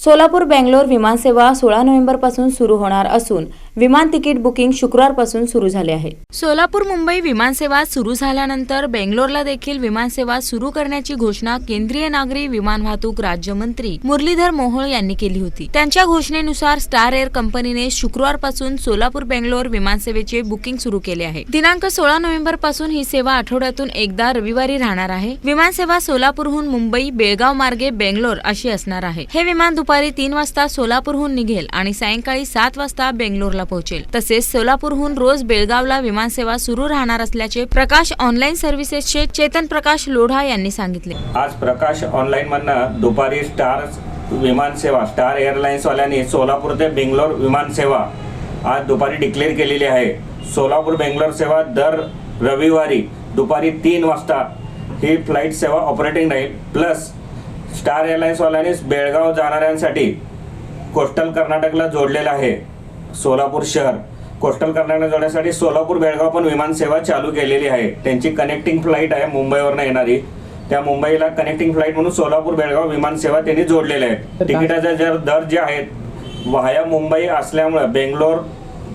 सोलापूर बेंगलोर विमानसेवा सोळा नोव्हेंबरपासून सुरू होणार असून विमान तिकीट बुकिंग शुक्रवारपासून सुरू झाले आहे. सोलापूर मुंबई विमानसेवा सुरू झाल्यानंतर बेंगलोरला देखील विमानसेवा सुरू करण्याची घोषणा केंद्रीय नागरी विमान वाहतूक राज्यमंत्री मुरलीधर मोहोळ यांनी केली होती. त्यांच्या घोषणेनुसार स्टार एअर कंपनीने शुक्रवारपासून सोलापूर बेंगलोर विमानसेवेचे बुकिंग सुरू केले आहे. दिनांक सोळा नोव्हेंबरपासून ही सेवा आठवड्यातून एकदा रविवारी राहणार आहे. विमानसेवा सोलापूरहून मुंबई बेळगाव मार्गे बेंगलोर अशी असणार आहे. हे विमान दुपारी तीन वाजता सोलापूरहून निघेल आणि सायंकाळी सात वाजता बेंगलोरला पोहोचेल. तसेच सोलापूरहून रोज बेळगावला विमानसेवा सुरू राहणार असल्याचे प्रकाश ऑनलाईन सर्व्हिसेसचे चेतन प्रकाश लोढा यांनी सांगितले. आज प्रकाश ऑनलाईन मधनं दुपारी स्टार विमानसेवा स्टार एअरलाइन्सवाल्यांनी सोलापूर ते बेंगलोर विमानसेवा आज दुपारी डिक्लेअर केलेली आहे. सोलापूर बेंगलोर सेवा दर रविवारी दुपारी तीन वाजता ही फ्लाईट सेवा ऑपरेटिंग राहील. प्लस स्टार एअरलाइन्सवाल्यांनी बेळगाव जाणाऱ्यांसाठी कोस्टल कर्नाटकला जोडलेलं आहे. सोलापूर शहर. कोस्टल कर्नाटक जोडण्यासाठी सोलापूर बेळगाव पण विमानसेवा चालू केलेली आहे. त्यांची कनेक्टिंग फ्लाईट आहे मुंबईवरनं येणारी. त्या मुंबईला कनेक्टिंग फ्लाईट म्हणून सोलापूर बेळगाव विमानसेवा त्यांनी जोडलेल्या आहेत तिकिटाचे जर दर जे आहेत वाया मुंबई असल्यामुळं बेंगलोर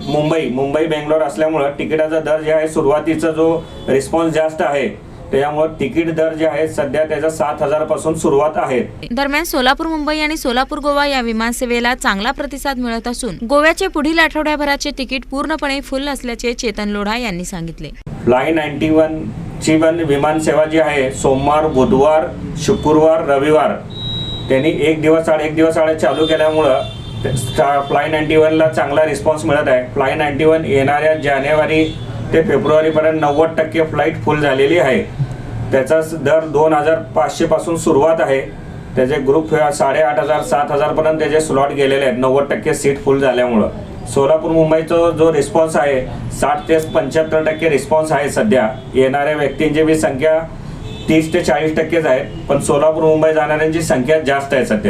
मुंबई मुंबई बेंगलोर असल्यामुळं तिकिटाचा दर जे आहे सुरुवातीचा जो रिस्पॉन्स जास्त आहे. त्याच्यामुळं तिकीट दर जे आहे सध्या त्याचा सात हजारपासून सुरुवात आहे दरम्यान सोलापूर मुंबई आणि सोलापूर गोवा या विमानसेवेला चांगला प्रतिसाद मिळत असून गोव्याचे पुढील आठवड्याभराचे तिकीट पूर्णपणे फुल असल्याचे चेतन लोढा यांनी सांगितले. फ्लाय नाईन्टी वन ची पण विमानसेवा जी आहे सोमवार बुधवार शुक्रवार रविवार त्यांनी एक दिवस आड एक दिवस आड चालू केल्यामुळं फ्लाय नाईन्टी वनला चांगला रिस्पॉन्स मिळत आहे. फ्लाय नाईन्टी वन येणाऱ्या जानेवारी ते फेब्रुवारीपर्यंत नव्वद टक्के फ्लाईट फुल झालेली आहे. त्याचा दर दोन हजार पाचशेपासून सुरुवात आहे. त्याचे ग्रुप साडेआठ हजार सात हजारपर्यंत त्याचे स्लॉट गेलेले आहेत. नव्वद टक्के सीट फुल झाल्यामुळं. सोलापूर मुंबईचा जो रिस्पॉन्स आहे साठ ते पंच्याहत्तर टक्के रिस्पॉन्स आहे सध्या. येणाऱ्या व्यक्तींची बी संख्या तीस ते चाळीस टक्केच आहे पण सोलापूर मुंबई जाणाऱ्यांची संख्या जास्त आहे सध्या.